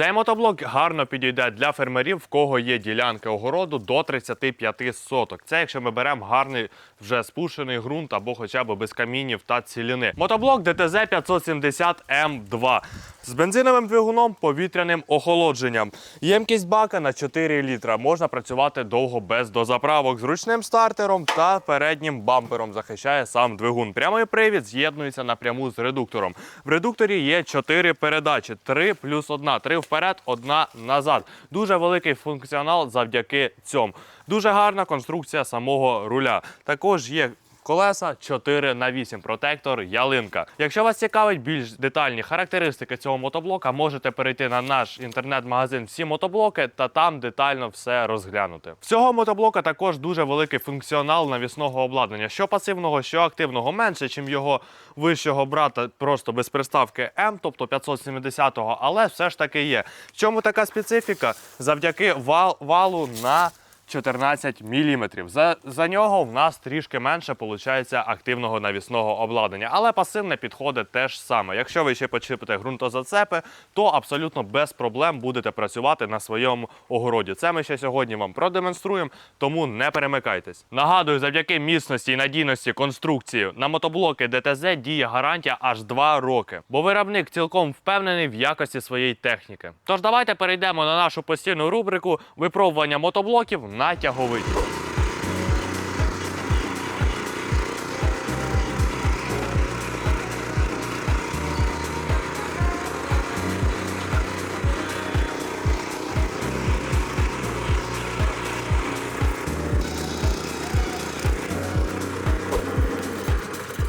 Цей мотоблок гарно підійде для фермерів, в кого є ділянки огороду до 35 соток. Це якщо ми беремо гарний вже спушений ґрунт або хоча б без камінів та ціліни. Мотоблок ДТЗ 570 М2 з бензиновим двигуном, повітряним охолодженням. Ємкість бака на 4 літра. Можна працювати довго без дозаправок з ручним стартером та переднім бампером. Захищає сам двигун. Прямий привід з'єднується напряму з редуктором. В редукторі є 4 передачі: 3 плюс 1. 3 вперед, одна назад. Дуже великий функціонал завдяки цьому. Дуже гарна конструкція самого руля. Також є Колеса 4 на 8 протектор ялинка. Якщо вас цікавить більш детальні характеристики цього мотоблока, можете перейти на наш інтернет-магазин всі мотоблоки та там детально все розглянути. Всього мотоблока також дуже великий функціонал навісного обладнання, що пасивного, що активного, менше, ніж його вищого брата, просто без приставки М, тобто 570-го, але все ж таки є. В чому така специфіка? Завдяки вал- валу на 14 мм. За, за нього в нас трішки менше виходить активного навісного обладнання, але пасивне підходить теж саме. Якщо ви ще почепите ґрунтозацепи, то абсолютно без проблем будете працювати на своєму огороді. Це ми ще сьогодні вам продемонструємо, тому не перемикайтесь. Нагадую, завдяки міцності і надійності конструкції на мотоблоки ДТЗ діє гарантія аж 2 роки, бо виробник цілком впевнений в якості своєї техніки. Тож давайте перейдемо на нашу постійну рубрику випробування мотоблоків на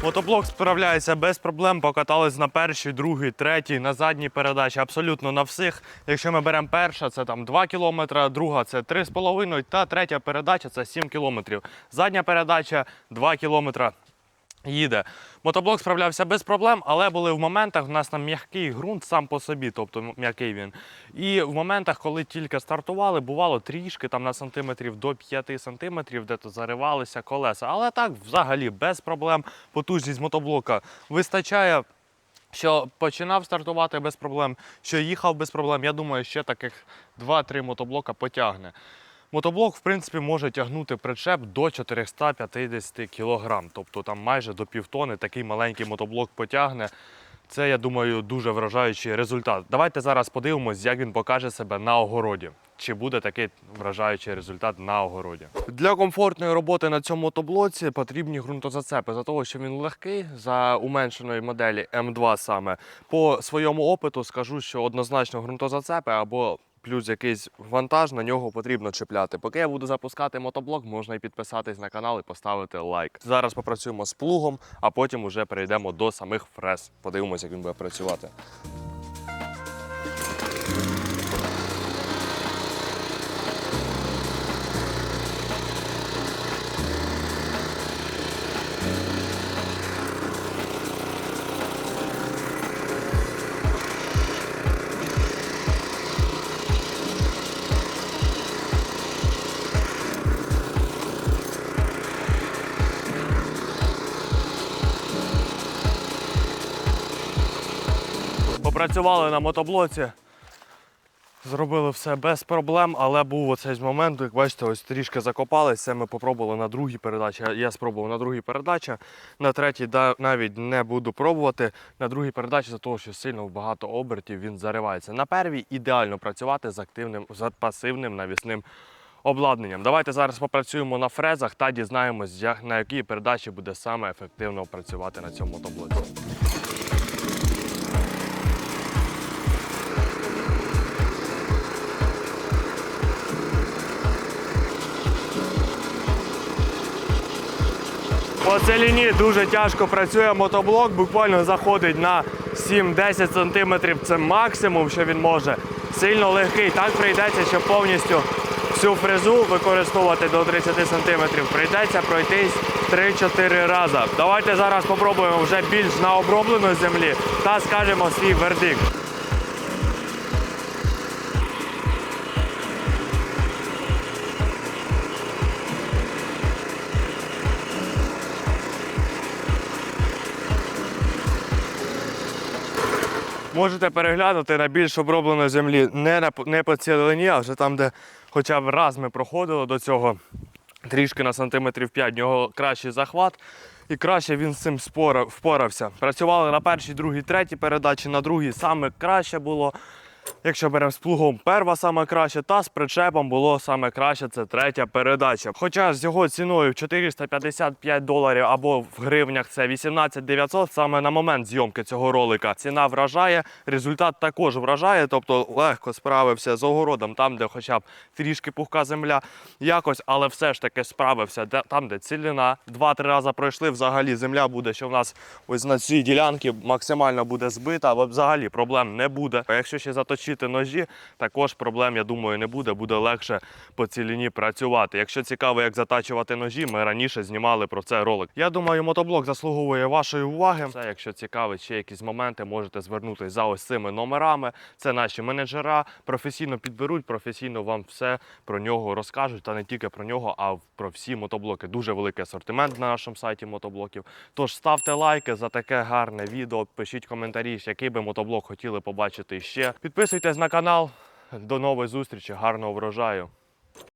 Мотоблок справляється без проблем. Покатались на першій, другій, третій, на задній передачі, абсолютно на всіх. Якщо ми беремо перша, це там 2 км, друга це 3,5 та третя передача це 7 км. Задня передача 2 км. Їде. Мотоблок справлявся без проблем, але були в моментах, в нас там м'який ґрунт сам по собі, тобто м'який він. І в моментах, коли тільки стартували, бувало трішки там на сантиметрів до 5 сантиметрів, де то заривалися колеса. Але так взагалі без проблем. Потужність мотоблока вистачає. Що починав стартувати без проблем, що їхав без проблем. Я думаю, ще таких 2-3 мотоблока потягне. Мотоблок, в принципі, може тягнути причеп до 450 кг, тобто там майже до півтони такий маленький мотоблок потягне. Це, я думаю, дуже вражаючий результат. Давайте зараз подивимось, як він покаже себе на огороді. Чи буде такий вражаючий результат на огороді? Для комфортної роботи на цьому мотоблоці потрібні ґрунтозацепи. За того, що він легкий, за уменшеної моделі М2 саме. По своєму опиту скажу, що однозначно ґрунтозацепи або плюс якийсь вантаж на нього потрібно чіпляти. Поки я буду запускати мотоблок, можна і підписатись на канал і поставити лайк. Зараз попрацюємо з плугом, а потім вже перейдемо до самих фрез. Подивимося, як він буде працювати. Попрацювали на мотоблоці. Зробили все без проблем, але був оцей момент, як бачите, ось трішки закопалися. Це ми попробували на другій передачі. Я спробував на другій передачі. На третій навіть не буду пробувати. На другій передачі за того, що сильно багато обертів він заривається. На первій ідеально працювати з активним, з пасивним навісним обладнанням. Давайте зараз попрацюємо на фрезах та дізнаємось, на якій передачі буде саме ефективно працювати на цьому мотоблоці. По целіні дуже тяжко працює мотоблок, буквально заходить на 7-10 см. Це максимум, що він може. Сильно легкий. Так прийдеться, щоб повністю всю фрезу використовувати до 30 см. Прийдеться пройтись 3-4 рази. Давайте зараз спробуємо вже більш на обробленій землі та скажемо свій вердикт. Можете переглянути на більш обробленої землі не, на, не по цілині, а вже там, де хоча б раз ми проходили до цього трішки на сантиметрів 5, в нього кращий захват. І краще він з цим впорався. Працювали на першій, другій, третій передачі, на другій саме краще було. Якщо беремо з плугом, перва саме краще, та з причепом було саме краще, це третя передача. Хоча з його ціною в 455 доларів або в гривнях це 18 900, саме на момент зйомки цього ролика ціна вражає, результат також вражає, тобто легко справився з огородом, там, де хоча б трішки пухка земля, якось, але все ж таки справився там, де цілина. Два-три рази пройшли, взагалі земля буде, що в нас ось на цій ділянці максимально буде збита, або взагалі проблем не буде. А якщо ще заточити ножі, також проблем, я думаю, не буде. Буде легше по ціліні працювати. Якщо цікаво, як затачувати ножі, ми раніше знімали про це ролик. Я думаю, мотоблок заслуговує вашої уваги. Це, якщо цікавить ще якісь моменти, можете звернутися за ось цими номерами. Це наші менеджера професійно підберуть, професійно вам все про нього розкажуть. Та не тільки про нього, а про всі мотоблоки. Дуже великий асортимент на нашому сайті мотоблоків. Тож ставте лайки за таке гарне відео. Пишіть коментарі, який би мотоблок хотіли побачити ще. Підписуйтесь на канал. До нової зустрічі, гарного врожаю!